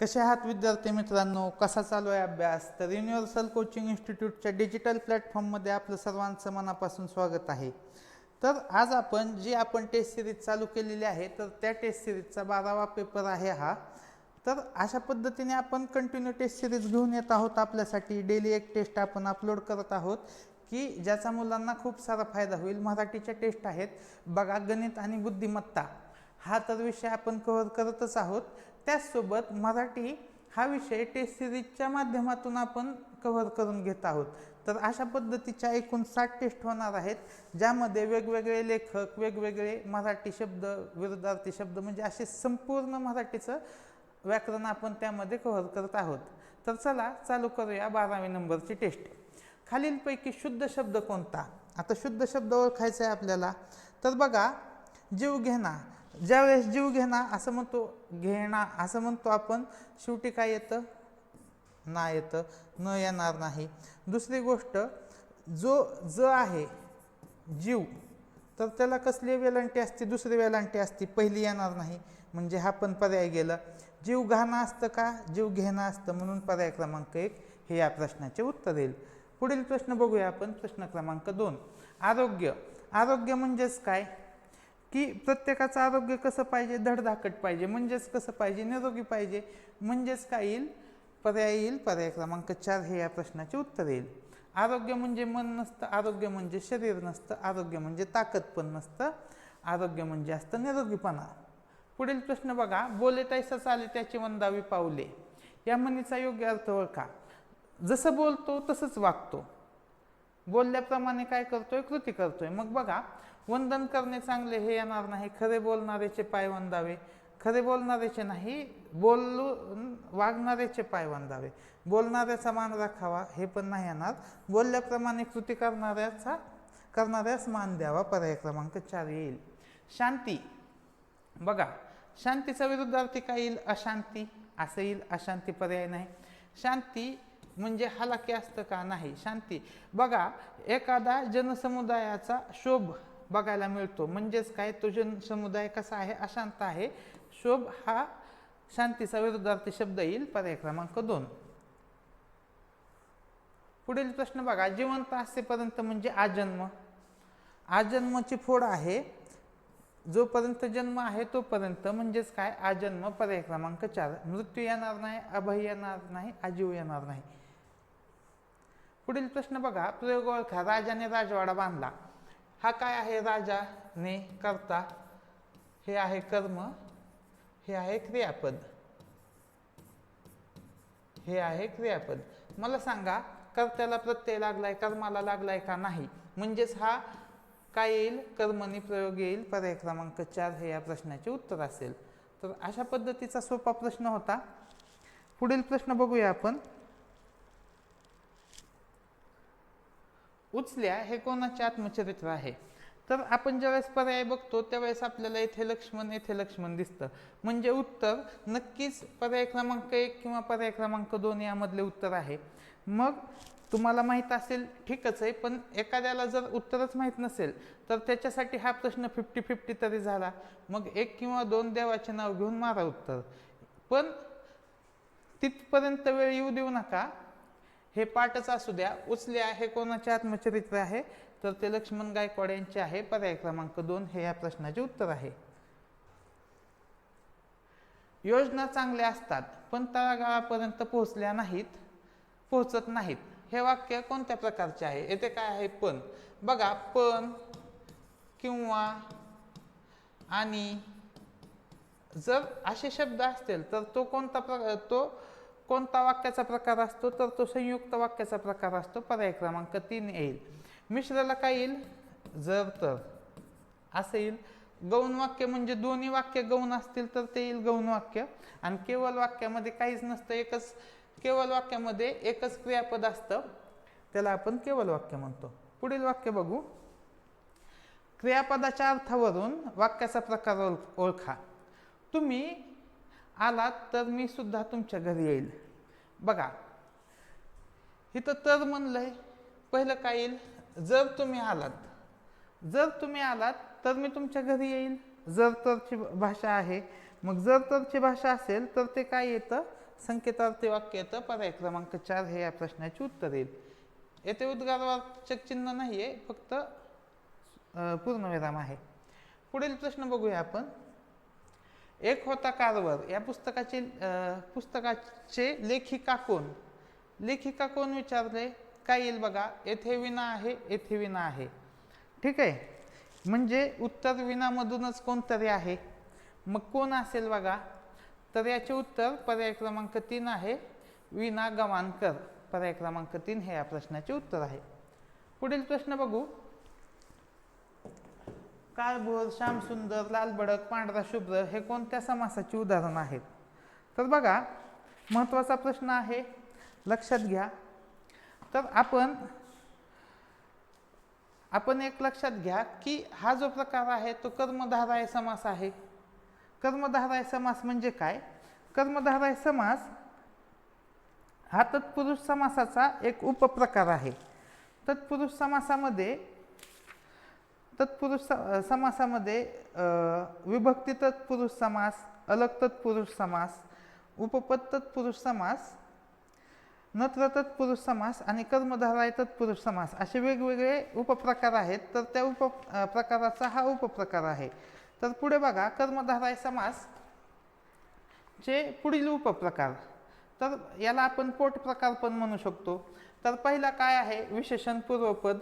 कसे आहात विद्यार्थी मित्रांनो? कसा चालू आहे अभ्यास? तर युनिव्हर्सल कोचिंग इन्स्टिट्यूटच्या डिजिटल प्लॅटफॉर्ममध्ये आपलं सर्वांचं मनापासून स्वागत आहे. तर आज आपण जी आपण टेस्ट सिरीज चालू केलेली आहे तर त्या टेस्ट सिरीजचा बारावा पेपर आहे हा. तर अशा पद्धतीने आपण कंटिन्यू टेस्ट सिरीज घेऊन येत आहोत आपल्यासाठी. डेली एक टेस्ट आपण अपलोड करत आहोत की ज्याचा मुलांना खूप सारा फायदा होईल. मराठीच्या टेस्ट आहेत बघा गणित आणि बुद्धिमत्ता. हा तर विषय आपण कव्हर करतच आहोत. त्याचसोबत मराठी हा विषय टेस्ट सिरीजच्या माध्यमातून आपण कव्हर करून घेत आहोत. तर अशा पद्धतीच्या एकूण साठ टेस्ट होणार आहेत ज्यामध्ये वेगवेगळे लेखक वेगवेगळे मराठी शब्द विरुद्धार्थी शब्द म्हणजे असे संपूर्ण मराठीचं व्याकरण आपण त्यामध्ये कव्हर करत आहोत. तर चला चालू करूया बारावी नंबरची टेस्ट खालीलपैकी शुद्ध शब्द कोणता? आता शुद्ध शब्द ओळखायचा आहे आपल्याला. तर बघा जीवघेणा ज्यावेळेस जीव घेणा असं म्हणतो घेणा असं म्हणतो आपण शेवटी काय येतं? ना येतं न येणार नाही. दुसरी गोष्ट जो ज आहे जीव तर त्याला कसली वेलांटी असते? दुसरी वेलांटी असते पहिली येणार नाही. म्हणजे हा पण पर्याय गेला. जीव घाणं असतं का? जीव घेणं असतं म्हणून पर्याय क्रमांक एक हे या प्रश्नाचे उत्तर येईल. पुढील प्रश्न बघूया आपण प्रश्न क्रमांक दोन. आरोग्य. आरोग्य म्हणजेच काय? की प्रत्येकाचं आरोग्य कसं पाहिजे धडधाकट पाहिजे म्हणजेच कसं पाहिजे निरोगी पाहिजे म्हणजेच काय येईल? पर्याय येईल पर्याय क्रमांक चार हे या प्रश्नाचे उत्तर येईल. आरोग्य म्हणजे मन नसतं आरोग्य म्हणजे शरीर नसतं आरोग्य म्हणजे ताकद पण नसतं आरोग्य म्हणजे असतं निरोगीपणा. पुढील प्रश्न बघा बोले तैसा चाले त्याची वंदावी पावले. या म्हणीचा योग्य अर्थ ओळखा. जसं बोलतो तसंच वागतो. बोलल्याप्रमाणे काय करतोय? कृती करतोय. मग बघा वंदन करणे चांगले हे येणार नाही. खरे बोलणाऱ्याचे पाय वंदावे. खरे बोलणारेचे नाही बोलू वागणाऱ्याचे पाय वंदावे. बोलणाऱ्याचा मान राखावा हे पण नाही येणार. बोलल्याप्रमाणे कृती करणाऱ्याचा करणाऱ्यास मान द्यावा. पर्याय क्रमांक चार येईल. शांती. बघा शांतीचा विरुद्धार्थी काय येईल? अशांती. असं येईल अशांती पर्याय नाही. शांती म्हणजे हालाकी असतं का? नाही. शांती. बघा एखादा जनसमुदायाचा शोभ बघायला मिळतो. म्हणजेच काय? तो जनसमुदाय कसा आहे? अशांत आहे. शोभ हा शांतीचा विरुद्धार्थी शब्द येईल. पर्याय क्रमांक दोन. पुढील प्रश्न बघा. जिवंत असेपर्यंत म्हणजे आजन्म. आजन्मची फोड आहे. जोपर्यंत जन्म आहे तोपर्यंत म्हणजेच काय? आजन्म. पर्याय क्रमांक चार. मृत्यू येणार नाही अभय येणार नाही आजीव येणार नाही. पुढील प्रश्न बघा. प्रयोग ओळखा राजाने राजवाडा बांधला. हा काय आहे राजाने करता? हे आहे कर्म हे आहे क्रियापद. हे आहे क्रियापद. मला सांगा कर्त्याला प्रत्यय लागलाय कर्माला लागलाय का नाही? म्हणजेच हा काय येईल? कर्मणी प्रयोग येईल. पर्याय क्रमांक चार हे या प्रश्नाचे उत्तर असेल. तर अशा पद्धतीचा सोपा प्रश्न होता. पुढील प्रश्न बघूया आपण. उचल्या हे कोणाचे आत्मचरित्र आहे? तर आपण ज्यावेळेस पर्याय बघतो त्यावेळेस आपल्याला येथे लक्ष्मण येथे लक्ष्मण दिसतं. म्हणजे उत्तर नक्कीच पर्याय क्रमांक एक किंवा पर्याय क्रमांक दोन यामधले उत्तर आहे. मग तुम्हाला माहीत असेल ठीकच आहे पण एखाद्याला जर उत्तरच माहीत नसेल तर त्याच्यासाठी हा प्रश्न फिफ्टी फिफ्टी तरी झाला. मग एक किंवा दोन देवाचे नाव घेऊन मारा उत्तर. पण तिथपर्यंत वेळ येऊ देऊ नका. हे पाठच असू द्या. उचल्या हे कोणाचे आत्मचरित्र आहे? तर ते लक्ष्मण गायकवाड यांचे आहे. पर्याय क्रमांक दोन हे या प्रश्नाचे उत्तर आहे. योजना चांगल्या असतात पण तळागाळापर्यंत पोहोचल्या नाहीत पोहोचत नाहीत. हे वाक्य कोणत्या प्रकारचे आहे? येथे काय आहे? पण. बघा पण किंवा आणि. जर असे शब्द असतील तर तो कोणता प्र तो कोणता वाक्याचा प्रकार असतो तर तो संयुक्त वाक्याचा प्रकार असतो. पर्याय क्रमांक तीन येईल. मिश्राला काय येईल? जर तर. असं येईल. गौण वाक्य म्हणजे दोन्ही वाक्य गौण असतील तर ते येईल गौण वाक्य. आणि केवळ वाक्यामध्ये काहीच नसतं एकच केवळ वाक्यामध्ये एकच क्रियापद असतं. त्याला आपण केवळ वाक्य म्हणतो. पुढील वाक्य बघू. क्रियापदाच्या अर्थावरून वाक्याचा प्रकार ओळख ओळखा. तुम्ही आलात तर मी सुद्धा तुमच्या घरी येईल. बघा इथं तर म्हणलंय पहिलं काय येईल? जर तुम्ही आलात जर तुम्ही आलात तर मी तुमच्या घरी येईल. जर तरची भाषा आहे मग जर तरची भाषा असेल तर ते काय येतं? संकेतार्थी वाक्य येतं. पर्याय क्रमांक चार हे या प्रश्नाचे उत्तर येईल. येथे उद्गारवाचक चिन्ह नाही आहे फक्त पूर्णविराम आहे. पुढील प्रश्न बघूया आपण. एक होता कारवर. या पुस्तकाचे पुस्तकाचे लेखिका कोण? लेखिका कोण विचारले? काय येईल बघा? येथे विना आहे येथे विना आहे. ठीक आहे? म्हणजे उत्तर विनामधूनच कोणतरी आहे. मग कोण असेल बघा? तर याचे उत्तर पर्याय क्रमांक तीन आहे. विना गवानकर. पर्याय क्रमांक तीन हे या प्रश्नाचे उत्तर आहे. पुढील प्रश्न बघू. काळभोर श्यामसुंदर लालबडक पांढरा शुभ्र हे कोणत्या समासाची उदाहरण आहेत? तर बघा महत्त्वाचा प्रश्न आहे. लक्षात घ्या. तर आपण आपण एक लक्षात घ्या की हा जो प्रकार आहे तो कर्मधाराय समास आहे. कर्मधाराय समास म्हणजे काय? कर्मधाराय समास हा तत्पुरुष समासाचा एक उपप्रकार आहे. तत्पुरुष समासामध्ये तत्पुरुष स- समासामध्ये विभक्ती तत्पुरुष समास अलग तत्पुरुष समास उपपद तत्पुरुष समास नत्र तत्पुरुष समास आणि कर्मधाराय तत्पुरुष समास असे वेगवेगळे उपप्रकार आहेत. तर त्या उप प्रकाराचा हा उपप्रकार आहे. तर पुढे बघा कर्मधाराय समास चे पुढील उपप्रकार. तर याला आपण पोट प्रकार पण म्हणू शकतो. तर पहिला काय आहे? विशेषण पूर्वपद.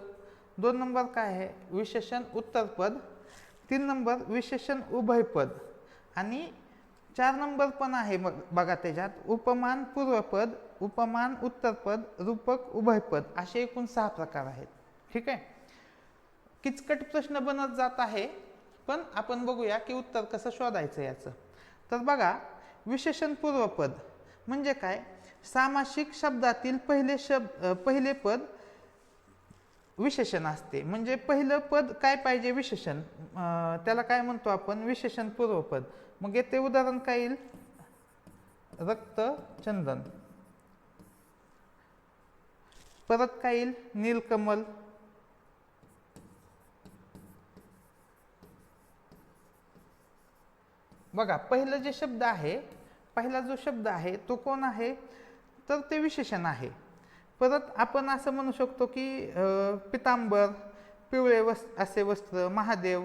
दोन नंबर काय आहे? विशेषण उत्तरपद तीन नंबर विशेषण उभयपद आणि चार नंबर पण आहे मग बघा त्याच्यात. उपमान पूर्वपद उपमान उत्तरपद रूपक उभयपद असे एकूण सहा प्रकार आहेत. ठीक आहे? किचकट प्रश्न बनत जात आहे पण आपण बघूया की उत्तर कसं शोधायचं याचं. तर बघा विशेषण पूर्वपद म्हणजे काय? सामासिक शब्दातील पहिले शब्द पहिले पद विशेषण असते. म्हणजे पहिलं पद काय पाहिजे विशेषण? त्याला काय म्हणतो आपण? विशेषण पूर्वपद. मग येते उदाहरण काय येईल? रक्त चंदन. परत काय येईल? नीलकमल. बघा पहिलं जे शब्द आहे पहिला जो शब्द आहे तो कोण आहे? तर ते विशेषण आहे. परत आपण असं म्हणू शकतो की पितांबर पिवळे वस् असे वस्त्र महादेव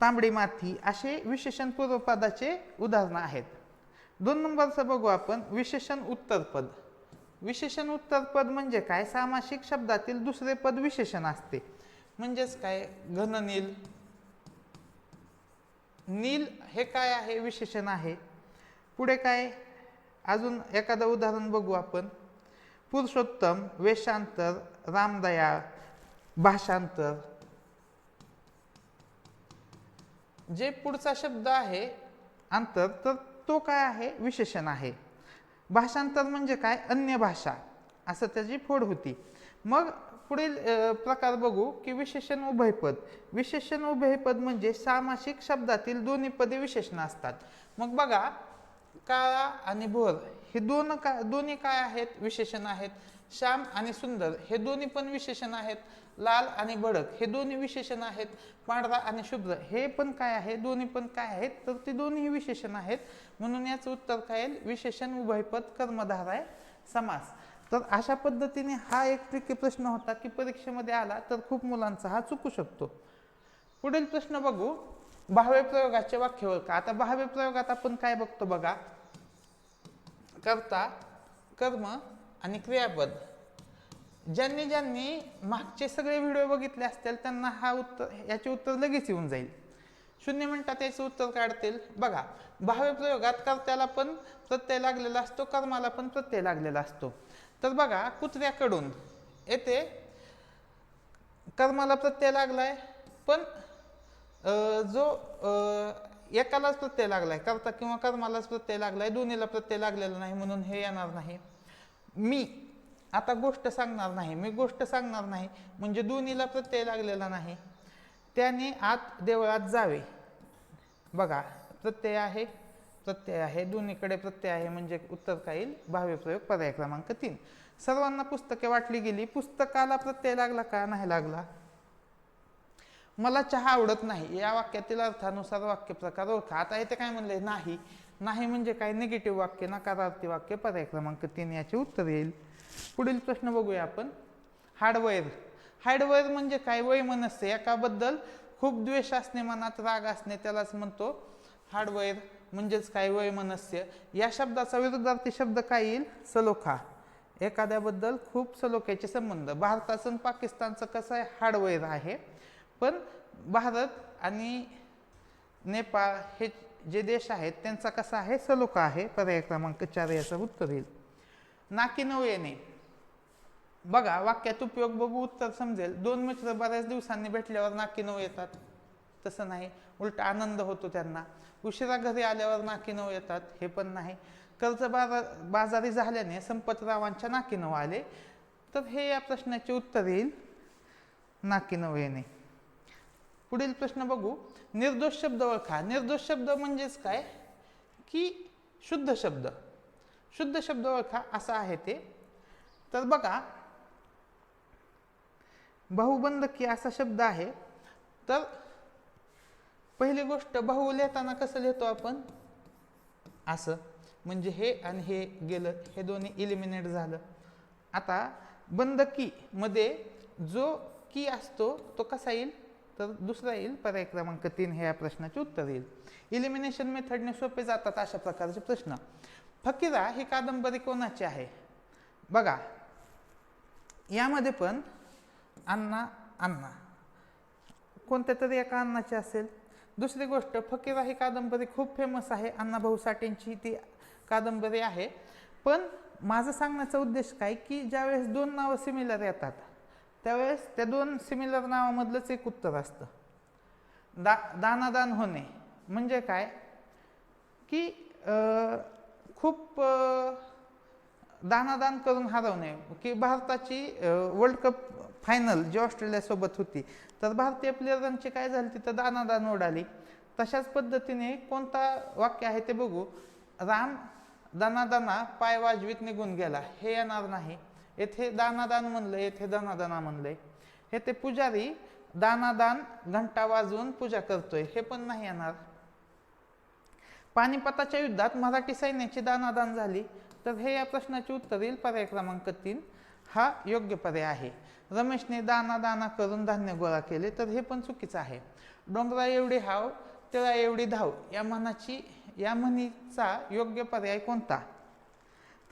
तांबडी माती असे विशेषण पूर्वपदाचे उदाहरणं आहेत. दोन नंबरचं बघू आपण विशेषण उत्तरपद विशेषण उत्तरपद म्हणजे काय? सामासिक शब्दातील दुसरे पद विशेषण असते. म्हणजेच काय? घननील नील हे काय आहे? विशेषण आहे. पुढे काय? अजून एखादं उदाहरण बघू आपण. पुरुषोत्तम वेशांतर रामदया भाषांतर. जे पुढचा शब्द आहे अंतर तर तो काय आहे? विशेषण आहे. भाषांतर म्हणजे काय? अन्य भाषा. असं त्याची फोड होती. मग पुढील प्रकार बघू की विशेषण उभयपद विशेषण उभयपद म्हणजे सामासिक शब्दातील दोन्ही पदे विशेषण असतात. मग बघा काळा आणि भोर हे दोन का दोन्ही काय आहेत? विशेषण आहेत. श्याम आणि सुंदर हे दोन्ही पण विशेषण आहेत. लाल आणि बडक हे दोन्ही विशेषण आहेत. पांढरा आणि शुभ्र हे पण काय आहे? दोन्ही पण काय आहेत? तर ते दोन्ही विशेषण आहेत. म्हणून याचं उत्तर काय येईल? विशेषण उभयपद कर्मधाराय समास. तर अशा पद्धतीने हा एक ट्रिकी प्रश्न होता की परीक्षेमध्ये आला तर खूप मुलांचा हा चुकू शकतो. पुढील प्रश्न बघू. भावे प्रयोगाचे वाक्य ओळखा आता भावे प्रयोगात आपण काय बघतो बघा? कर्ता कर्म आणि क्रियापद. ज्यांनी ज्यांनी मागचे सगळे व्हिडिओ बघितले असतील त्यांना हा उत्तर याचे उत्तर लगेच येऊन जाईल. शून्य मिनिटात याचं उत्तर काढतील. बघा भावे प्रयोगात कर्त्याला पण प्रत्यय लागलेला असतो कर्माला पण प्रत्यय लागलेला असतो. तर बघा कुत्र्याकडून येथे कर्माला प्रत्यय लागलाय पण जो एकालाच प्रत्यय लागलाय कर्ता किंवा कर्मालाच प्रत्यय लागलाय दोन्हीला प्रत्यय लागलेला नाही म्हणून हे येणार नाही. मी आता गोष्ट सांगणार नाही मी गोष्ट सांगणार नाही म्हणजे दोन्हीला प्रत्यय लागलेला नाही. त्याने आत देवळात जावे. बघा प्रत्यय आहे प्रत्यय आहे दोन्हीकडे प्रत्यय आहे म्हणजे उत्तर काय येईल? प्रयोग पर्याय क्रमांक तीन. सर्वांना पुस्तके वाटली गेली पुस्तकाला प्रत्यय लागला का? नाही लागला. मला चहा आवडत नाही. या वाक्यातील अर्थानुसार वाक्य प्रकार ओळखा. आता इथे काय म्हणले? नाही. नाही म्हणजे काय? निगेटिव्ह वाक्य नकारार्थी वाक्य पर्याय क्रमांक तीन याचे उत्तर येईल. पुढील प्रश्न बघूया आपण. हार्डवेअर हार्डवेअर म्हणजे काय? वैमनस्य एकाबद्दल खूप द्वेष असणे मनात राग असणे त्यालाच म्हणतो हार्डवेअर म्हणजेच काय? वैमनस्य या शब्दाचा विरुद्धार्थी शब्द काय येईल? सलोखा. एखाद्याबद्दल खूप सलोख्याचे संबंध. भारताचं आणि पाकिस्तानचं कसं आहे? हार्डवेअर आहे. पण भारत आणि नेपाळ हे जे देश आहेत त्यांचा कसा आहे सलोखा आहे? पर्याय क्रमांक चार याचं उत्तर येईल. नाकी नऊ येणे. बघा वाक्यात उपयोग बघू उत्तर समजेल. दोन मित्र बऱ्याच दिवसांनी भेटल्यावर नाकी नऊ येतात. तसं नाही. उलट आनंद होतो त्यांना. उशिरा घरी आल्यावर नाकी नऊ येतात. हे पण नाही. कर्ज बाजार बाजारी झाल्याने संपतरावांच्या नाकी नऊ आले. तर हे या प्रश्नाचे उत्तर येईल. नाकी नऊ येणे. पुढील प्रश्न बघू. निर्दोष शब्द ओळखा. निर्दोष शब्द म्हणजेच काय? की शुद्ध शब्द. शुद्ध शब्द ओळखा. असा आहे ते. तर बघा. बहुबंधकी असा शब्द आहे. तर पहिली गोष्ट बहु लिहिताना कसं लिहितो आपण? असं. म्हणजे हे आणि हे गेलं. हे दोन्ही इलिमिनेट झालं. आता बंधकी मध्ये जो की असतो तो कसा येईल? तर दुसरा येईल पर्याय क्रमांक तीन हे या प्रश्नाचे उत्तर येईल. इलिमिनेशन मेथडने सोपे जातात अशा प्रकारचे प्रश्न. फकीरा ही कादंबरी कोणाची आहे? बघा यामध्ये पण अण्णा अण्णा. कोणत्या तरी एका अण्णाची असेल. दुसरी गोष्ट फकीरा ही कादंबरी खूप फेमस आहे. अण्णाभाऊ साठेंची ती कादंबरी आहे. पण माझं सांगण्याचा उद्देश काय? की ज्यावेळेस दोन नावं सिमिलर येतात त्यावेळेस त्या दोन सिमिलर नावामधलंच एक उत्तर असतं. दा दानादान होणे. म्हणजे काय? की खूप दानादान करून हरवणे. की भारताची वर्ल्ड कप फायनल जी ऑस्ट्रेलियासोबत होती तर भारतीय प्लेयरांची काय झाली तिथं? दानादान उडाली तशाच पद्धतीने कोणता वाक्य आहे ते बघू. राम दानादाना पाय वाजवीत निघून गेला. हे येणार नाही. येथे दानादान म्हणलं येथे दानादाना म्हणलंय. हे ते पुजारी दानादान घंटा वाजवून पूजा करतोय हे पण नाही येणार. पानिपताच्या युद्धात मराठी सैन्याची दानादान झाली तर हे या प्रश्नाचे उत्तर येईल पर्याय क्रमांक तीन. हा योग्य पर्याय आहे. रमेशने दाना दाना करून धान्य गोळा केले तर हे पण चुकीचं आहे. डोंगरा एवढी हाव तिळा एवढी धाव या म्हणाची या म्हणीचा योग्य पर्याय कोणता?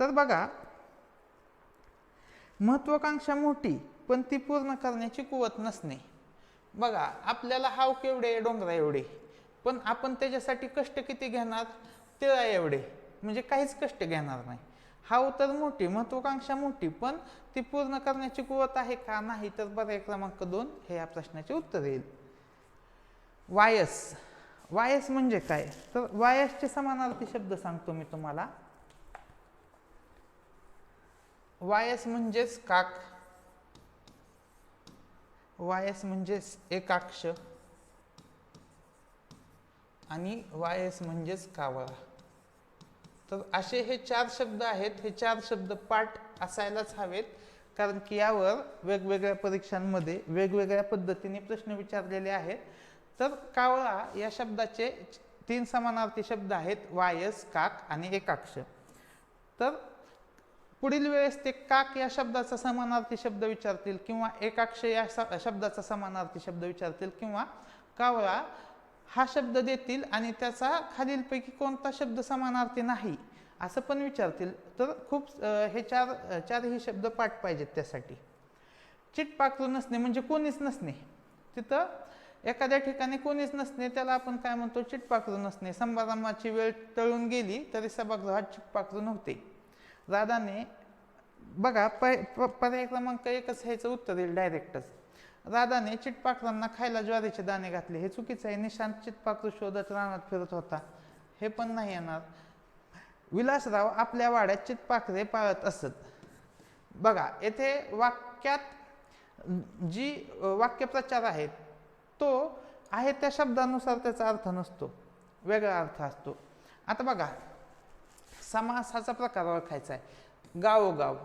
तर बघा महत्वाकांक्षा मोठी पण ती पूर्ण करण्याची कुवत नसणे. बघा आपल्याला हाव केवढे डोंगरा एवढे. पण आपण त्याच्यासाठी कष्ट किती घेणार? तिळा एवढे. म्हणजे काहीच कष्ट घेणार नाही. हाव तर मोठी महत्वाकांक्षा मोठी पण ती पूर्ण करण्याची कुवत आहे का? नाही तर पर्याय क्रमांक दोन हे या प्रश्नाचे उत्तर येईल. वायस. वायस म्हणजे काय? तर वायसचे समानार्थी शब्द सांगतो मी तुम्हाला. वायस म्हणजेच काक. वायस म्हणजेच एकाक्ष. आणि वायस म्हणजेच कावळा. तर असे हे चार शब्द आहेत. हे चार शब्द पाठ असायलाच हवेत. कारण की यावर वेगवेगळ्या परीक्षांमध्ये वेगवेगळ्या पद्धतीने प्रश्न विचारलेले आहेत. तर कावळा या शब्दाचे तीन समानार्थी शब्द आहेत. वायस काक आणि एकाक्ष. तर पुढील वेळेस ते काक या शब्दाचा समानार्थी शब्द विचारतील किंवा एकाक्ष या शब्दाचा समानार्थी शब्द विचारतील किंवा कावळा हा शब्द देतील आणि त्याचा खालीलपैकी कोणता शब्द समानार्थी नाही असं पण विचारतील. तर खूप हे चार चारही शब्द पाठ पाहिजेत त्यासाठी. चिटपाकरू नसणे म्हणजे कोणीच नसणे. तिथं एखाद्या ठिकाणी कोणीच नसणे त्याला आपण काय म्हणतो? चिटपाकरू नसणे. समारंभाची वेळ टळून गेली तरी सभागृहात चिटपाकरू नव्हते. राधाने बघा प- पर्याय क्रमांक एकच ह्याचं उत्तर येईल डायरेक्टच. राधाने चिटपाखरांना खायला ज्वारीचे दाणे घातले. हे चुकीचं आहे. निशांत चिटपाखरू शोधत रानात फिरत होता. हे पण नाही येणार. विलासराव आपल्या वाड्यात चिटपाखरे पाळत असत. बघा येथे वाक्यात जी वाक्यप्रचार आहे तो आहे त्या शब्दानुसार त्याचा अर्थ नसतो. वेगळा अर्थ असतो. आता बघा समासाचा प्रकार ओळखायचा आहे गावोगाव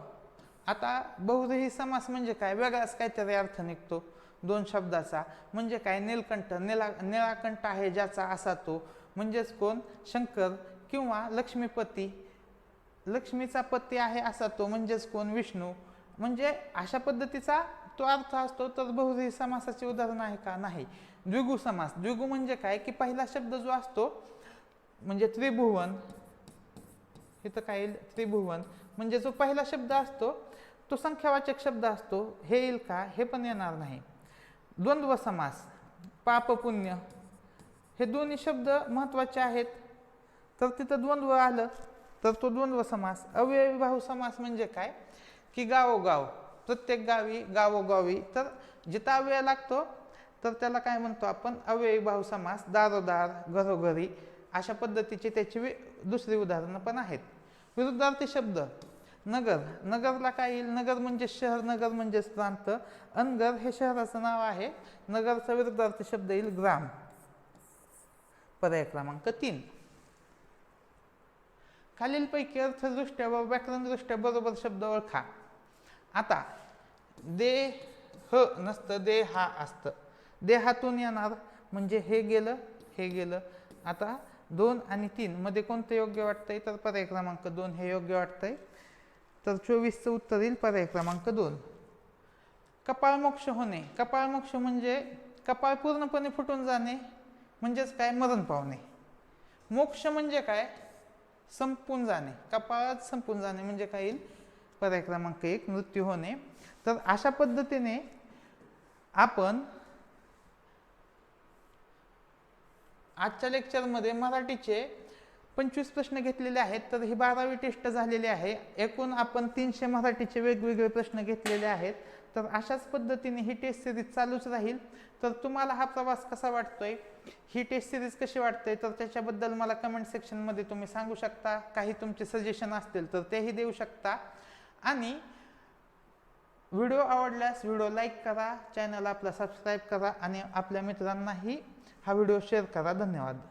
आता बहुदेही समास म्हणजे काय? वेगळाच काहीतरी अर्थ निघतो. दोन शब्दाचा. म्हणजे काय? नीलकंठ निला निळाकंठ आहे ज्याचा असा तो. म्हणजेच कोण? शंकर किंवा लक्ष्मीपती. लक्ष्मीचा पती आहे असा तो. म्हणजेच कोण? विष्णू. म्हणजे अशा पद्धतीचा तो अर्थ असतो. तर बहुव्रीही समासाचे उदाहरण आहे का? नाही. द्विगु समास. द्विगु म्हणजे काय? की पहिला शब्द जो असतो म्हणजे त्रिभुवन. इथं काय येईल? त्रिभुवन. म्हणजे जो पहिला शब्द असतो तो संख्यावाचक शब्द असतो. हे येईल का? हे पण येणार नाही. द्वंद्व समास पाप पुण्य हे दोन्ही शब्द महत्त्वाचे आहेत. तर तिथं द्वंद्व आलं तर तो द्वंद्व समास. अव्ययीभाव समास म्हणजे काय? की गावोगाव. प्रत्येक गावी गावोगावी. तर जिथं अव्यय लागतो तर त्याला काय म्हणतो आपण? अव्ययीभाव समास. दारोदार घरोघरी. अशा पद्धतीची त्याची वि- दुसरी उदाहरणं पण आहेत. विरुद्धार्थी शब्द. नगर. नगरला काय येईल? नगर म्हणजे शहर नगर म्हणजेच प्रांत अनगर हे शहराचं नाव आहे. नगरचा विरुद्धार्थी शब्द येईल ग्राम. पर्याय क्रमांक तीन. खालीलपैकी अर्थदृष्ट्या व व्याकरणदृष्ट्या बरोबर शब्द ओळखा. आता देह नसतं देहा असतं. देहातून येणार म्हणजे हे गेलं हे गेलं. आता दोन आणि तीन. मध्ये कोणतं योग्य वाटतंय? तर पर्याय क्रमांक दोन हे योग्य वाटतंय. तर चोवीसचं उत्तर येईल पर्याय क्रमांक दोन. कपाळमोक्ष होणे. कपाळमोक्ष म्हणजे कपाळ पूर्णपणे फुटून जाणे म्हणजेच काय? मरण पावणे. मोक्ष म्हणजे काय? संपून जाणे. कपाळात संपून जाणे म्हणजे काय येईल? पर्याय क्रमांक एक मृत्यू होणे. तर अशा पद्धतीने आपण आजच्या लेक्चरमध्ये मराठीचे पंचवीस प्रश्न घेतलेले आहेत तर ही बारावी टेस्ट झालेली आहे. एकूण आपण तीनशे मराठीचे वेगवेगळे प्रश्न घेतलेले आहेत. तर अशाच पद्धतीने ही टेस्ट सिरीज चालूच राहील. तर तुम्हाला हा प्रवास कसा वाटतोय? ही टेस्ट सिरीज कशी वाटते तर त्याच्याबद्दल मला कमेंट सेक्शनमध्ये तुम्ही सांगू शकता. काही तुमचे सजेशन असतील तर तेही देऊ शकता. आणि व्हिडिओ आवडल्यास व्हिडिओ लाईक करा चॅनल आपला सबस्क्राईब करा आणि आपल्या मित्रांनाही हा व्हिडिओ शेअर करा. धन्यवाद.